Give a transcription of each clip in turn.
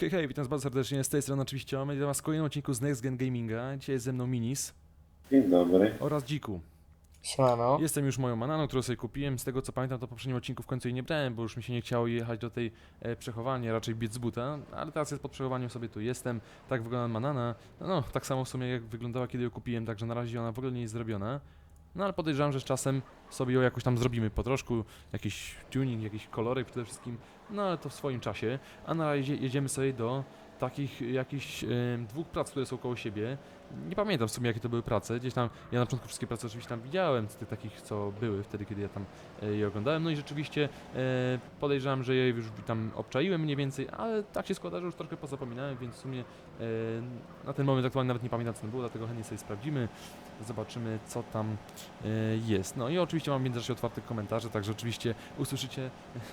Hej, hej, witam was bardzo serdecznie, z tej strony oczywiście Omed, witam was w kolejnym odcinku z Next Gen Gaminga. Dzisiaj jest ze mną Minis Dzień dobry. oraz Dziku. Siemano. Jestem już moją mananą, którą sobie kupiłem, z tego co pamiętam to w poprzednim odcinku w końcu jej nie brałem, bo już mi się nie chciało jechać do tej e, przechowania, raczej biec z buta, ale teraz jest pod przechowaniem sobie tu jestem, tak wygląda manana, no tak samo w sumie jak wyglądała kiedy ją kupiłem, także na razie ona w ogóle nie jest zrobiona. No ale podejrzewam, że z czasem sobie ją jakoś tam zrobimy po troszku, jakiś tuning, jakiś kolorek przede wszystkim, no ale to w swoim czasie. A na razie jedziemy sobie do takich jakichś em, dwóch prac, które są koło siebie. Nie pamiętam w sumie jakie to były prace, gdzieś tam, ja na początku wszystkie prace oczywiście tam widziałem, z tych takich co były wtedy, kiedy ja tam e, je oglądałem, no i rzeczywiście e, podejrzewam, że je już tam obczaiłem mniej więcej, ale tak się składa, że już troszkę pozapominałem, więc w sumie e, na ten moment aktualnie nawet nie pamiętam co tam było, dlatego chętnie sobie sprawdzimy, zobaczymy co tam e, jest. No i oczywiście mam w międzyczasie otwarte komentarze, także oczywiście usłyszycie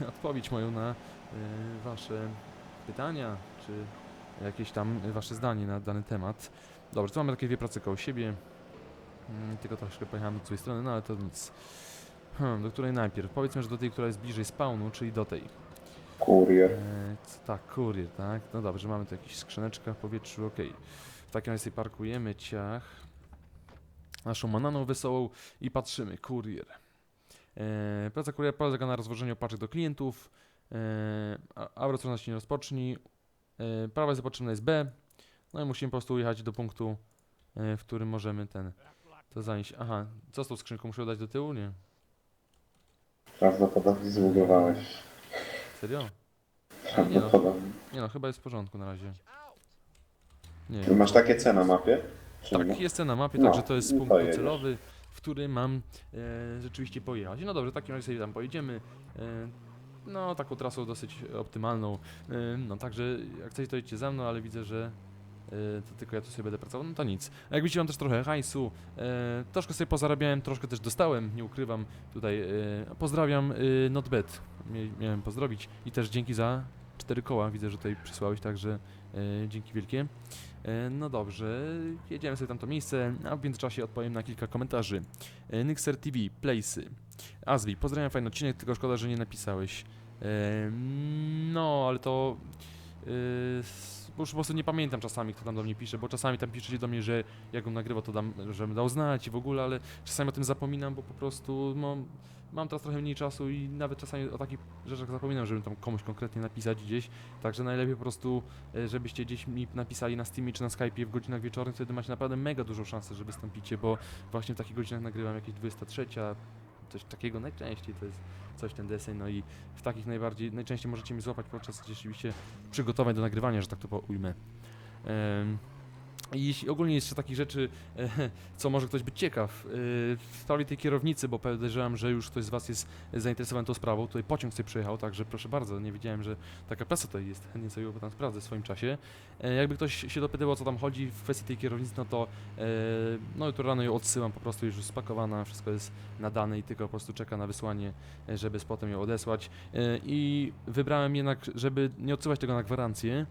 odpowiedź moją na e, wasze pytania, czy jakieś tam wasze zdanie na dany temat. Dobrze, tu mamy takie dwie prace koło siebie. Mm, Tylko troszkę pojechałem do złej strony, no ale to nic. Hmm, do której najpierw? Powiedzmy, że do tej, która jest bliżej spawnu, czyli do tej. Kurier. E, tak, kurier, tak? No dobrze, mamy tu jakieś skrzyneczka w powietrzu, okej. W takim razie parkujemy ciach. Naszą mananą wesołą i patrzymy, kurier. E, praca kuriera polega na rozwożeniu paczek do klientów. E, a- się nie rozpocznij. E, prawa jest potrzebna jest B. No i musimy po prostu jechać do punktu, e, w którym możemy ten to zanieść. Aha, co z tą skrzynką? Muszę dać do tyłu? Nie. Prawdopodobnie zbugowałeś. Serio? Prawdopodobnie. Nie no, chyba jest w porządku na razie. Nie masz takie ceny na mapie? Tak, jest na mapie, No, także to jest punkt to docelowy, w który mam e, rzeczywiście pojechać. No dobrze, w takim razie sobie tam pojedziemy. E, no, taką trasą dosyć optymalną. E, no, także jak chcecie, to idźcie za mną, ale widzę, że e, to tylko ja tu sobie będę pracował, no to nic. A jak widzicie, mam też trochę hajsu. E, troszkę sobie pozarabiałem, troszkę też dostałem, nie ukrywam. Tutaj e, pozdrawiam e, NotBet. Miałem pozdrowić i też dzięki za cztery koła. Widzę, że tutaj przysłałeś, także e, dzięki wielkie. E, No dobrze, jedziemy sobie tam to miejsce, a w międzyczasie odpowiem na kilka komentarzy. E, Nixer TV, Playsy. Azwi, pozdrawiam, fajny odcinek, tylko szkoda, że nie napisałeś. E, No, ale to... już po prostu nie pamiętam czasami, kto tam do mnie pisze, bo czasami tam piszecie do mnie, że jak on nagrywa, to dam, żebym dał znać i w ogóle, ale czasami o tym zapominam, bo po prostu mam, mam teraz trochę mniej czasu i nawet czasami o takich rzeczach zapominam, żebym tam komuś konkretnie napisać gdzieś, także najlepiej po prostu e, żebyście gdzieś mi napisali na Steamie czy na Skype'ie w godzinach wieczornych, wtedy macie naprawdę mega dużą szansę, że wystąpicie, bo właśnie w takich godzinach nagrywam jakieś 23, coś takiego najczęściej to jest coś ten deseń, no i w takich najbardziej, najczęściej możecie mi złapać podczas rzeczywiście przygotowań do nagrywania, że tak to ujmę. I jeśli ogólnie jeszcze takich rzeczy, e, co może ktoś być ciekaw, e, w sprawie tej kierownicy, bo podejrzewam, że już ktoś z Was jest zainteresowany tą sprawą, tutaj pociąg sobie przyjechał, także proszę bardzo, nie wiedziałem, że taka prasa tutaj jest, chętnie sobie tam sprawdzę w swoim czasie. E, jakby ktoś się dopytywał, o co tam chodzi w kwestii tej kierownicy, no to no jutro rano ją odsyłam, po prostu już spakowana, wszystko jest nadane i tylko po prostu czeka na wysłanie, żeby potem ją odesłać. I wybrałem jednak, żeby nie odsyłać tego na gwarancję,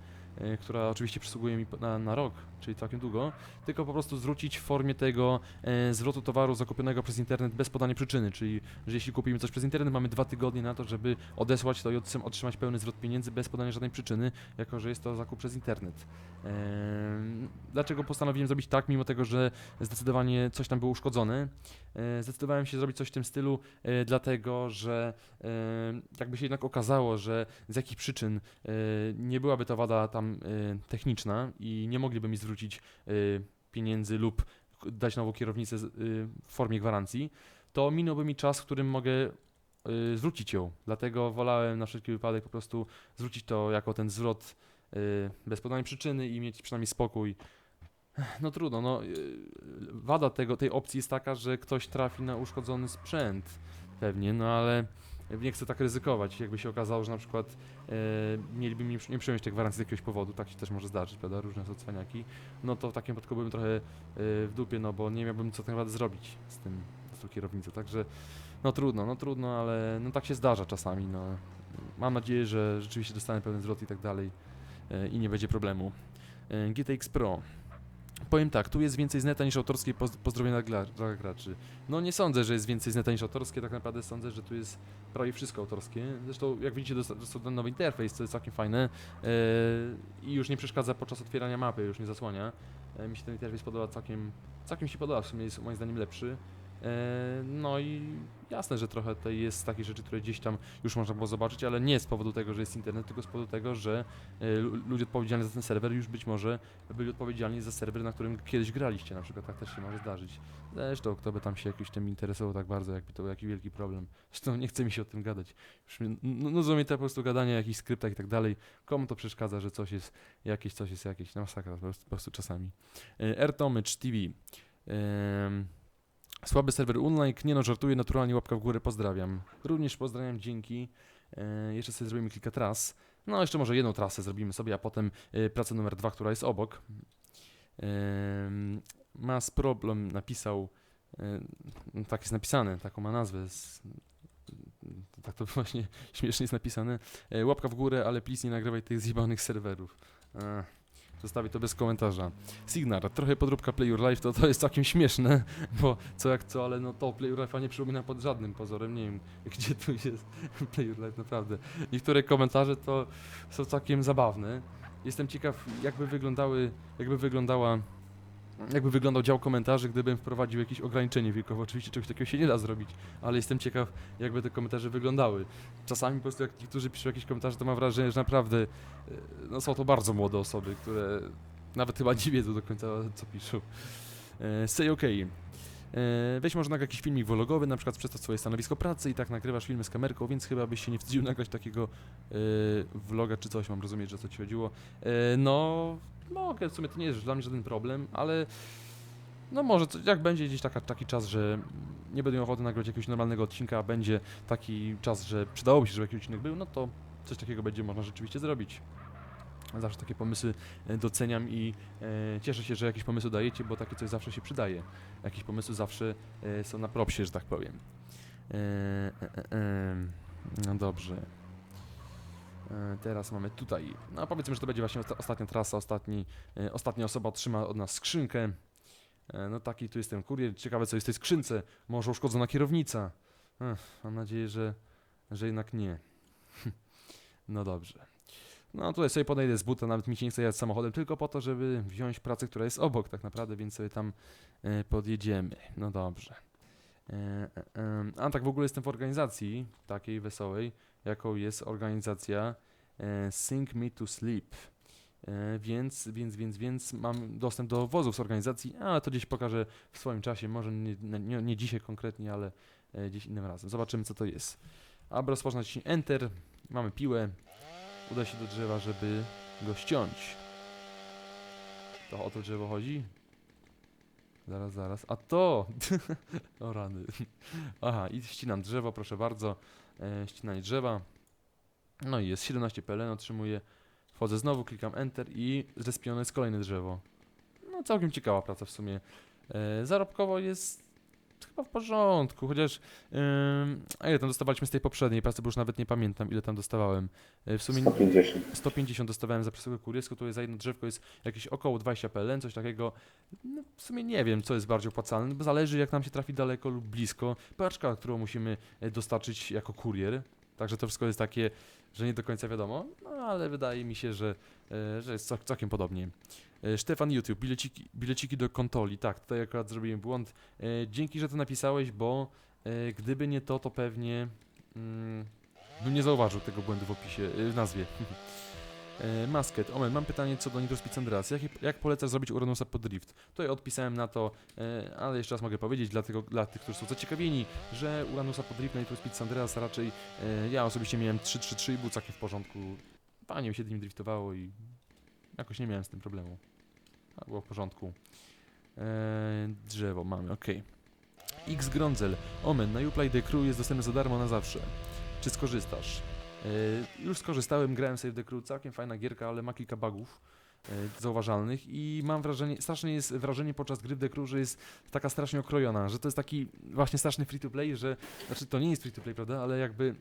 która oczywiście przysługuje mi na, na rok, czyli całkiem długo, tylko po prostu zwrócić w formie tego e, zwrotu towaru zakupionego przez internet bez podania przyczyny, czyli że jeśli kupimy coś przez internet, mamy dwa tygodnie na to, żeby odesłać to i otrzym- otrzymać pełny zwrot pieniędzy bez podania żadnej przyczyny, jako że jest to zakup przez internet. Em, Dlaczego postanowiłem zrobić tak, mimo tego, że zdecydowanie coś tam było uszkodzone? E, Zdecydowałem się zrobić coś w tym stylu, e, dlatego że e, jakby się jednak okazało, że z jakich przyczyn e, nie byłaby to wada tam e, techniczna i nie mogliby mi zwrócić e, pieniędzy lub dać nową kierownicę e, w formie gwarancji, to minąłby mi czas, w którym mogę zwrócić ją. Dlatego wolałem na wszelki wypadek po prostu zwrócić to jako ten zwrot bez podania przyczyny i mieć przynajmniej spokój. No trudno, no. Wada tego, tej opcji jest taka, że ktoś trafi na uszkodzony sprzęt pewnie, no ale nie chcę tak ryzykować. Jakby się okazało, że na przykład e, mieliby mi nie przyjąć tej gwarancji z jakiegoś powodu, tak się też może zdarzyć, prawda, różne są cwaniaki, no to w takim wypadku byłem trochę e, w dupie, no bo nie miałbym co tak naprawdę zrobić z tym, z tą kierownicą, także no trudno, no trudno, ale no tak się zdarza czasami, no. Mam nadzieję, że rzeczywiście dostanę pełny zwrot i tak dalej e, i nie będzie problemu. E, GTX Pro. Powiem tak, tu jest więcej z neta niż autorskie poz- pozdrowienia dla, graczy. No nie sądzę, że jest więcej z neta niż autorskie, tak naprawdę sądzę, że tu jest prawie wszystko autorskie. Zresztą jak widzicie dosta- dostał ten nowy interfejs, co jest całkiem fajne e, i już nie przeszkadza podczas otwierania mapy, już nie zasłania. E, mi się ten interfejs podoba całkiem, całkiem się podoba, w sumie jest moim zdaniem lepszy. E, No i jasne, że trochę tutaj jest takich rzeczy, które gdzieś tam już można było zobaczyć, ale nie z powodu tego, że jest internet, tylko z powodu tego, że e, lu- ludzie odpowiedzialni za ten serwer już być może byli odpowiedzialni za serwer, na którym kiedyś graliście, na przykład tak też się może zdarzyć. Zresztą kto by tam się jakoś tym interesował tak bardzo, jakby to był jakiś wielki problem. Zresztą nie chce mi się o tym gadać. Już mnie, n- nudzą mnie te po prostu gadanie o jakichś skryptach i tak dalej. Komu to przeszkadza, że coś jest jakieś, coś jest jakieś, no masakra po prostu, po prostu czasami. E, Airtomycz TV. Em, Słaby serwer Unlike, nie no, żartuję, naturalnie łapka w górę, pozdrawiam. Również pozdrawiam, dzięki. E, jeszcze sobie zrobimy kilka tras. No, jeszcze może jedną trasę zrobimy sobie, a potem e, pracę numer dwa, która jest obok. Em, Mas problem napisał, e, tak jest napisane, taką ma nazwę. Z, tak to właśnie śmiesznie jest napisane. E, łapka w górę, ale please nie nagrywaj tych zjebanych serwerów. Ech, Zostawię to bez komentarza. Signar, trochę podróbka Play Your Life, to, to jest całkiem śmieszne, bo co jak co, ale no to Play Your Life'a nie przypomina pod żadnym pozorem, nie wiem gdzie tu jest Play Your Life, naprawdę. Niektóre komentarze to są całkiem zabawne. Jestem ciekaw jakby wyglądały, jakby wyglądała jakby wyglądał dział komentarzy, gdybym wprowadził jakieś ograniczenie wiekowe. Oczywiście czegoś takiego się nie da zrobić, ale jestem ciekaw, jakby te komentarze wyglądały. Czasami po prostu jak niektórzy piszą jakieś komentarze, to mam wrażenie, że naprawdę e, no, są to bardzo młode osoby, które nawet chyba nie wiedzą do końca, co piszą. E, say OK. E, weź może nagrać jakiś filmik vlogowy, na przykład przedstaw swoje stanowisko pracy i tak nagrywasz filmy z kamerką, więc chyba byś się nie wstydził nagrać takiego e, vloga czy coś, mam rozumieć, że co ci chodziło. E, no, mogę, w sumie to nie jest dla mnie żaden problem, ale no może, jak będzie gdzieś taka, taki czas, że nie będę miał ochoty nagrać jakiegoś normalnego odcinka, a będzie taki czas, że przydałoby się, żeby jakiś odcinek był, no to coś takiego będzie można rzeczywiście zrobić. Zawsze takie pomysły e, doceniam i e, cieszę się, że jakieś pomysły dajecie, bo takie coś zawsze się przydaje. Jakieś pomysły zawsze e, są na propsie, że tak powiem. E, e, e, e. No dobrze. E, Teraz mamy tutaj. No powiedzmy, że to będzie właśnie osta- ostatnia trasa, ostatni, e, ostatnia osoba otrzyma od nas skrzynkę. E, No taki tu jestem kurier. Ciekawe co jest w tej skrzynce. Może uszkodzona kierownica. Ech, mam nadzieję, że, że jednak nie. No dobrze. No tutaj sobie podejdę z buta, nawet mi się nie chce jechać samochodem, tylko po to, żeby wziąć pracę, która jest obok tak naprawdę, więc sobie tam podjedziemy. No dobrze. A tak w ogóle jestem w organizacji takiej wesołej, jaką jest organizacja e, Sing Me to Sleep. E, więc, więc, więc, więc mam dostęp do wozów z organizacji, ale to gdzieś pokażę w swoim czasie, może nie, nie, nie dzisiaj konkretnie, ale e, gdzieś innym razem. Zobaczymy co to jest. Aby rozpoznać Enter, mamy piłę, uda się do drzewa, żeby go ściąć. To o to drzewo chodzi? Zaraz, zaraz. A to! o rany. Aha, i ścinam drzewo, proszę bardzo. E, ścinanie drzewa. No i jest 17 PLN, otrzymuję. Wchodzę znowu, klikam Enter i zrespione jest kolejne drzewo. No całkiem ciekawa praca w sumie. E, zarobkowo jest chyba w porządku, chociaż ym, a ile tam dostawaliśmy z tej poprzedniej pracy, bo już nawet nie pamiętam ile tam dostawałem. E, w sumie 150. 150 dostawałem za przesyłkę kurierską, to jest za jedno drzewko jest jakieś około 20 PLN, coś takiego. No, w sumie nie wiem, co jest bardziej opłacalne, bo zależy jak nam się trafi daleko lub blisko. Paczka, którą musimy e, dostarczyć jako kurier. Także to wszystko jest takie, że nie do końca wiadomo, no ale wydaje mi się, że, e, że jest cał- całkiem podobnie. E, Stefan YouTube, bileciki, bileciki do kontoli. Tak, tutaj akurat zrobiłem błąd. E, Dzięki, że to napisałeś, bo gdyby nie to, to pewnie mm, nie zauważył tego błędu w opisie, w nazwie. E, Masket, Omen, mam pytanie co do Nitro Speed Andreas. Jak, jak polecasz zrobić Uranusa pod drift? Tutaj odpisałem na to, e, ale jeszcze raz mogę powiedzieć dla, tego, dla tych, którzy są zaciekawieni, że Uranusa pod drift na Nitro Speed Andreas raczej e, ja osobiście miałem 3-3-3 i był całkiem w porządku. Fajnie mi się nim driftowało i jakoś nie miałem z tym problemu. A było w porządku. Drzewo mamy, ok. X Grondzel, Omen, na Uplay The Crew jest dostępny za darmo na zawsze. Czy skorzystasz? E, Już skorzystałem, grałem w The Crew, całkiem fajna gierka, ale ma kilka bugów e, zauważalnych i mam wrażenie, strasznie jest wrażenie podczas gry w The Crew, że jest taka strasznie okrojona, że to jest taki właśnie straszny free to play, że, znaczy to nie jest free to play, prawda, ale jakby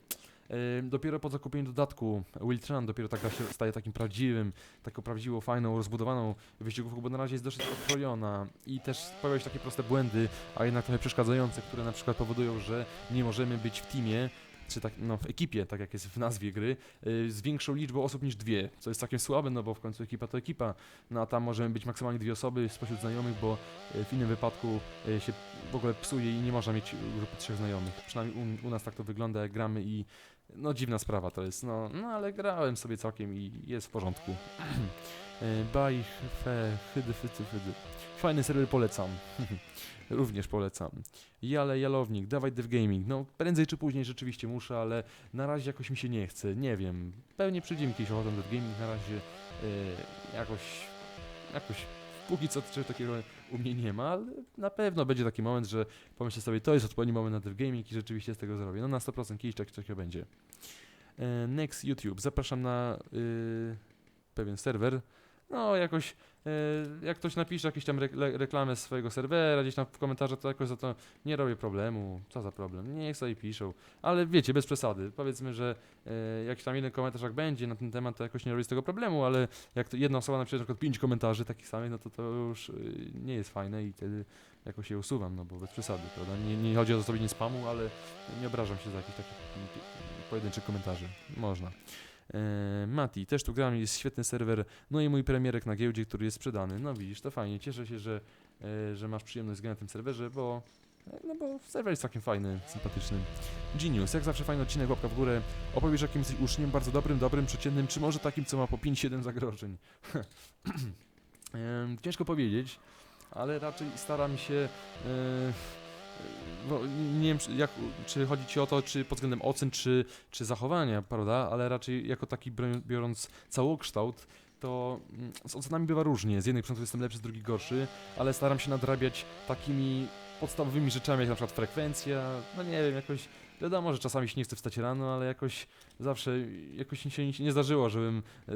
E, dopiero po zakupieniu dodatku Wiltran dopiero ta gra się staje takim prawdziwym, taką prawdziwą, fajną, rozbudowaną wyścigówką, bo na razie jest dosyć okrojona i też pojawiają się takie proste błędy, a jednak trochę przeszkadzające, które na przykład powodują, że nie możemy być w teamie, czy tak, no, w ekipie, tak jak jest w nazwie gry, y, z większą liczbą osób niż dwie, co jest całkiem słabe, no bo w końcu ekipa to ekipa, no a tam możemy być maksymalnie dwie osoby spośród znajomych, bo y, w innym wypadku y, się w ogóle psuje i nie można mieć grupy trzech znajomych. Przynajmniej u, u nas tak to wygląda, jak gramy i no dziwna sprawa to jest, no, no ale grałem sobie całkiem i jest w porządku. Y, Baj, fe, hydy, fycy, fydy. Fajny serwer polecam. Również polecam. Jale, Jalownik, dawaj Dev Gaming. No, prędzej czy później rzeczywiście muszę, ale na razie jakoś mi się nie chce. Nie wiem. Pewnie przyjdzie mi kiedyś ochotę Dev Gaming. Na razie yy, jakoś, jakoś póki co czegoś takiego u mnie nie ma, ale na pewno będzie taki moment, że pomyślę sobie, to jest odpowiedni moment na Dev Gaming i rzeczywiście z tego zrobię. No na 100% kiedyś tak, takiego będzie. E, Next YouTube. Zapraszam na yy, pewien serwer. No, jakoś, e, jak ktoś napisze jakieś tam rekl- reklamę z swojego serwera, gdzieś tam w komentarzach, to jakoś za to nie robię problemu. Co za problem? Niech sobie piszą. Ale wiecie, bez przesady. Powiedzmy, że e, jakiś tam jeden komentarz jak będzie na ten temat, to jakoś nie robię z tego problemu, ale jak to jedna osoba napisze na przykład pięć komentarzy takich samych, no to to już e, nie jest fajne i wtedy jakoś je usuwam, no bo bez przesady, prawda? Nie, nie chodzi o zrobienie spamu, ale nie obrażam się za jakieś takie pojedyncze komentarze. Można. E, Mati, też tu gram, jest świetny serwer, no i mój premierek na giełdzie, który jest sprzedany. No widzisz, to fajnie, cieszę się, że, e, że masz przyjemność grania na tym serwerze, bo e, no bo serwer jest całkiem fajny, sympatyczny. Genius, jak zawsze fajny odcinek, łapka w górę. Opowiesz jakim jesteś uczniem, bardzo dobrym, dobrym, przeciętnym, czy może takim, co ma po 5-7 zagrożeń? Ciężko powiedzieć, ale raczej staram się... no, nie wiem, czy, jak, czy chodzi ci o to, czy pod względem ocen, czy, czy zachowania, prawda? Ale raczej jako taki biorąc całokształt, to mm, z ocenami bywa różnie. Z jednych przykładów jestem lepszy, z drugich gorszy, ale staram się nadrabiać takimi podstawowymi rzeczami, jak na przykład frekwencja, no nie wiem, jakoś, wiadomo, że czasami się nie chce wstać rano, ale jakoś zawsze, jakoś się nie, nie zdarzyło, żebym yy,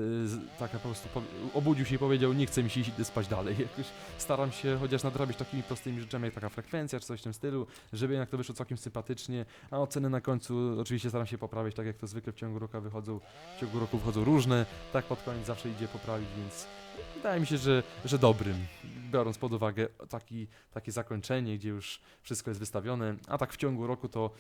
tak po prostu obudził się i powiedział, nie chce mi się iść spać dalej. Jakoś staram się chociaż nadrabiać takimi prostymi rzeczami, jak taka frekwencja, czy coś w tym stylu, żeby jednak to wyszło całkiem sympatycznie, a oceny na końcu oczywiście staram się poprawiać, tak jak to zwykle w ciągu roku wychodzą, w ciągu roku wychodzą różne, tak pod koniec zawsze idzie poprawić, więc wydaje mi się, że, że dobrym, biorąc pod uwagę taki, takie zakończenie, gdzie już wszystko jest wystawione, a tak w ciągu roku to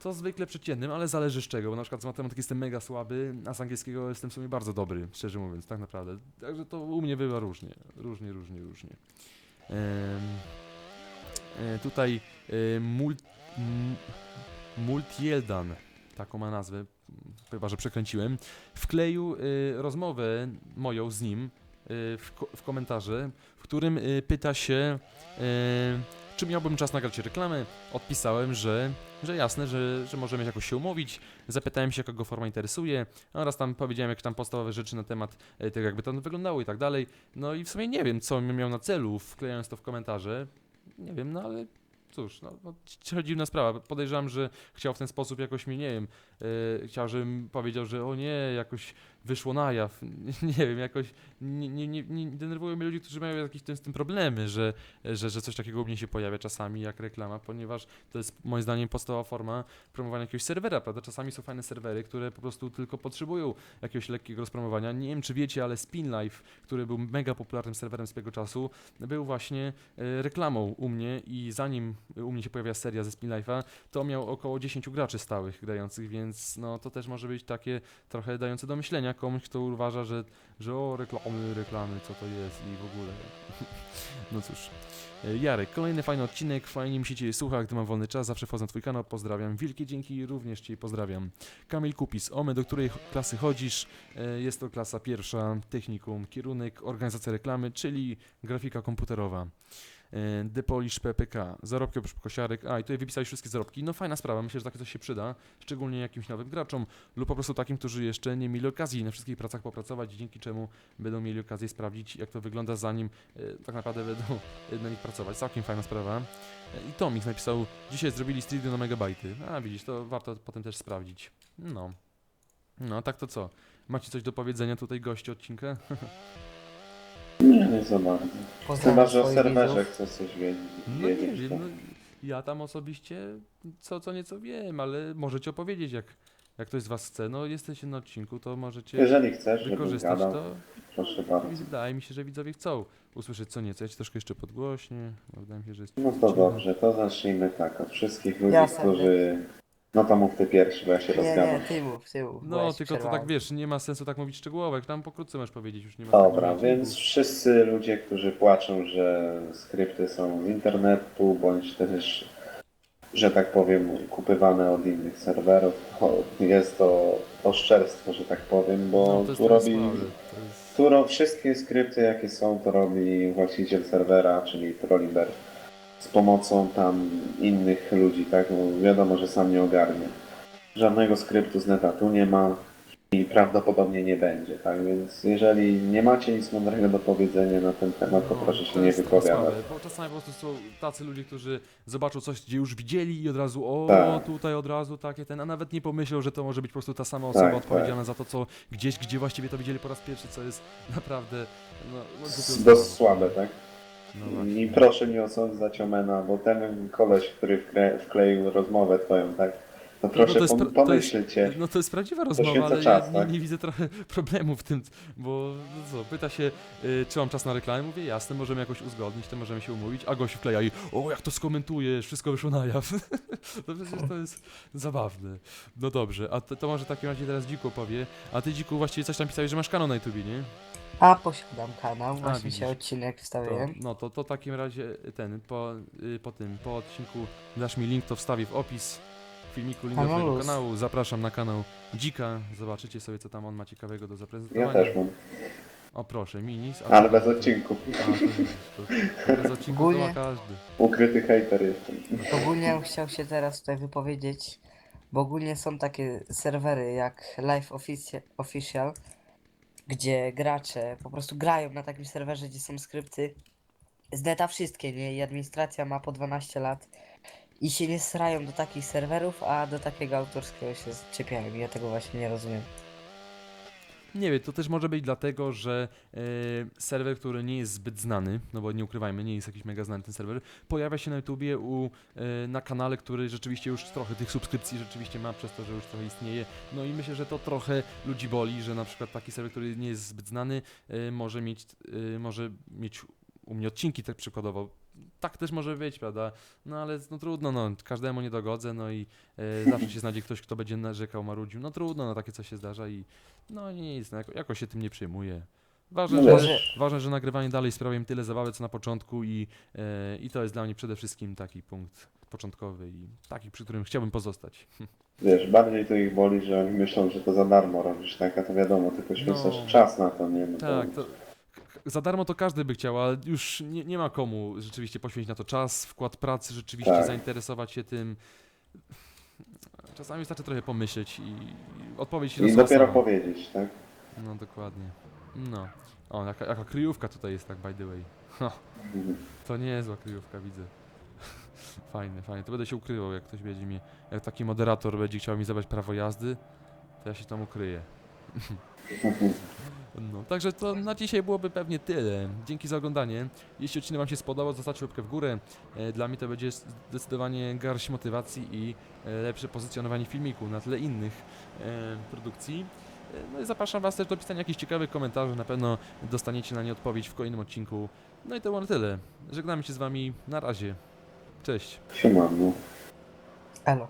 to zwykle przeciętnym, ale zależy z czego, bo na przykład z matematyki jestem mega słaby, a z angielskiego jestem w sumie bardzo dobry, szczerze mówiąc, tak naprawdę. Także to u mnie bywa różnie, różnie, różnie, różnie. Em, e, tutaj e, mul, Multieldan, taką ma nazwę, chyba że przekręciłem, wkleił e, rozmowę moją z nim e, w, w komentarze, w którym e, pyta się, e, czy miałbym czas nagrać reklamę. Odpisałem, że, że jasne, że, że możemy jakoś się umówić. Zapytałem się, kogo forma interesuje, oraz tam powiedziałem jakieś tam podstawowe rzeczy na temat e, tego, jakby to wyglądało i tak dalej. No i w sumie nie wiem, co miał na celu, wklejając to w komentarze. Nie wiem, no ale cóż, no, no dziwna sprawa. Podejrzewam, że chciał w ten sposób jakoś mi, nie wiem, e, chciał, żebym powiedział, że o nie, jakoś wyszło na jaw. Nie, wiem, jakoś nie, nie, nie, nie denerwują mnie ludzie, którzy mają jakieś z tym problemy, że, że, że coś takiego u mnie się pojawia czasami jak reklama, ponieważ to jest moim zdaniem podstawowa forma promowania jakiegoś serwera, prawda? Czasami są fajne serwery, które po prostu tylko potrzebują jakiegoś lekkiego rozpromowania. Nie wiem, czy wiecie, ale Spin Life, który był mega popularnym serwerem swego czasu, był właśnie e, reklamą u mnie i zanim u mnie się pojawiła seria ze Spin Life'a, to miał około 10 graczy stałych grających, więc no to też może być takie trochę dające do myślenia komuś, kto uważa, że, że o reklamy, reklamy, co to jest i w ogóle. no cóż. E, Jarek, kolejny fajny odcinek, fajnie mi się Ciebie słucha, gdy mam wolny czas, zawsze wchodzę na Twój kanał, pozdrawiam. Wielkie dzięki, również Cię pozdrawiam. Kamil Kupis, Ome, do której klasy chodzisz? E, Jest to klasa pierwsza, technikum, kierunek, organizacja reklamy, czyli grafika komputerowa. E, Depolish PPK, zarobki oprócz kosiarek, a i tutaj wypisałeś wszystkie zarobki, no fajna sprawa, myślę, że takie coś się przyda, szczególnie jakimś nowym graczom lub po prostu takim, którzy jeszcze nie mieli okazji na wszystkich pracach popracować, dzięki czemu będą mieli okazję sprawdzić, jak to wygląda, zanim e, tak naprawdę będą e, na nich pracować. Całkiem fajna sprawa. E, I Tomik napisał, dzisiaj zrobili streamy na megabajty. A widzisz, to warto potem też sprawdzić. No. No, tak to co? Macie coś do powiedzenia tutaj goście odcinka? Nie, nie za bardzo. Pozdrawiam Chyba, że o swoich serwerze widzów. chcesz coś wiedzieć. No nie wiedzieć, wiem, to- no, ja tam osobiście co, co nieco wiem, ale możecie opowiedzieć, jak, jak ktoś z was chce, no jesteście na odcinku, to możecie Jeżeli chcesz, żebym wykorzystać gadał, to. proszę bardzo. Wydaje mi się, że widzowie chcą usłyszeć co nieco. Ja ci troszkę jeszcze podgłośnię. bo Wydaje mi się, że jest No to dobrze, to zacznijmy tak. Od wszystkich ludzi, Jasne. którzy... No to mów ty pierwszy, bo ja się Nie, rozgadam. nie, ty mów, ty mów. bo No, ja ci tylko to tak wiesz, nie ma sensu tak mówić szczegółowo, jak tam pokrótce możesz powiedzieć, już nie ma Dobra, więc wszyscy ludzie, którzy płaczą, że skrypty są z internetu, bądź też, że tak powiem, kupywane od innych serwerów, to jest to oszczerstwo, że tak powiem, bo No, to jest tu robi... to jest... Tu ro, wszystkie skrypty, jakie są, to robi właściciel serwera, czyli Trolliber, z pomocą tam innych ludzi, tak? No, wiadomo, że sam nie ogarnie. Żadnego skryptu z neta tu nie ma i prawdopodobnie nie będzie, tak? Więc jeżeli nie macie nic mądrego do powiedzenia na ten temat, to No, proszę się nie wypowiadać. Bo czasami po prostu są tacy ludzie, którzy zobaczą coś, gdzie już widzieli i od razu, o, Tak. tutaj od razu takie ten, a nawet nie pomyślą, że to może być po prostu ta sama osoba Tak, odpowiedzialna za to, co gdzieś, gdzie właściwie to widzieli po raz pierwszy, co jest naprawdę, no, no głupio Dość słabe, tak? No. I proszę nie osądzać Omena, bo ten koleś, który wkle, wkleił rozmowę twoją, tak? To No, proszę to jest pom- pra- to jest- pomyślcie. No to jest prawdziwa rozmowa, ale czas, ja tak? nie, nie widzę trochę problemu w tym, bo no co, pyta się, y, czy mam czas na reklamę, mówię jasne, możemy jakoś uzgodnić, to możemy się umówić, a gościu wkleja i o, jak to skomentujesz, wszystko wyszło na jaw. to przecież to jest zabawne. No dobrze, a to, to może w takim razie teraz Dziku powie, a ty Dziku właściwie coś tam pisałeś, że masz kanał na YouTubie, nie? A posiadam kanał, właśnie widzisz. się odcinek To, wstawiłem. no to, to w takim razie ten, po, y, po tym, po odcinku dasz mi link, to wstawię w opis filmiku link do Kanał twojego luz. kanału. Zapraszam na kanał Dzika, zobaczycie sobie co tam on ma ciekawego do Ja zaprezentowania. też mam, O proszę, minis. a ale bez odcinku. A, to widzisz, to, to bez odcinku to ma Ogólnie- każdy. Ukryty hejter jestem. Ogólnie bym chciał się teraz tutaj wypowiedzieć, bo ogólnie są takie serwery jak Live Offici- Official, gdzie gracze po prostu grają na takim serwerze, gdzie są skrypty z neta wszystkie, nie? I administracja ma po 12 lat i się nie srają do takich serwerów, a do takiego autorskiego się czepiają. Ja tego właśnie nie rozumiem. Nie wiem, to też może być dlatego, że e, serwer, który nie jest zbyt znany, no bo nie ukrywajmy, nie jest jakiś mega znany ten serwer, pojawia się na YouTubie u, e, na kanale, który rzeczywiście już trochę tych subskrypcji rzeczywiście ma przez to, że już trochę istnieje. No i myślę, że to trochę ludzi boli, że na przykład taki serwer, który nie jest zbyt znany, e, może mieć, e, może mieć u mnie odcinki tak przykładowo. Tak też może być, prawda? No ale no trudno, no każdemu nie dogodzę, no i e, zawsze się znajdzie ktoś, kto będzie narzekał, marudził. No trudno, no takie coś się zdarza i no nic, no, jako, jakoś się tym nie przejmuję. Ważne, No że, ważne, że nagrywanie dalej sprawia mi tyle zabawy co na początku i, e, i to jest dla mnie przede wszystkim taki punkt początkowy i taki, przy którym chciałbym pozostać. Wiesz, bardziej to ich boli, że oni myślą, że to za darmo robisz, tak? A to wiadomo, tylko święcasz No. czas na to, nie? No Tak, to za darmo to każdy by chciał, ale już nie, nie ma komu rzeczywiście poświęcić na to czas, wkład pracy, rzeczywiście Tak. zainteresować się tym. Czasami wystarczy trochę pomyśleć i, odpowiedź się I dopiero sama. powiedzieć, tak? No dokładnie. No. O, jaka, jaka kryjówka tutaj jest, tak by the way. Mhm. to nie jest zła kryjówka, widzę. Fajne, fajne. To będę się ukrywał, jak ktoś będzie mi, jak taki moderator będzie chciał mi zabrać prawo jazdy, to ja się tam ukryję. No, także to na dzisiaj byłoby pewnie tyle. Dzięki za oglądanie. Jeśli odcinek Wam się spodobał, zostawcie łapkę w górę. E, Dla mnie to będzie zdecydowanie garść motywacji i e, lepsze pozycjonowanie filmiku na tle innych e, produkcji. E, No i zapraszam Was też do pisania jakichś ciekawych komentarzy. Na pewno dostaniecie na nie odpowiedź w kolejnym odcinku. No i to było na tyle. Żegnamy się z Wami. Na razie. Cześć. Siemano. Elo.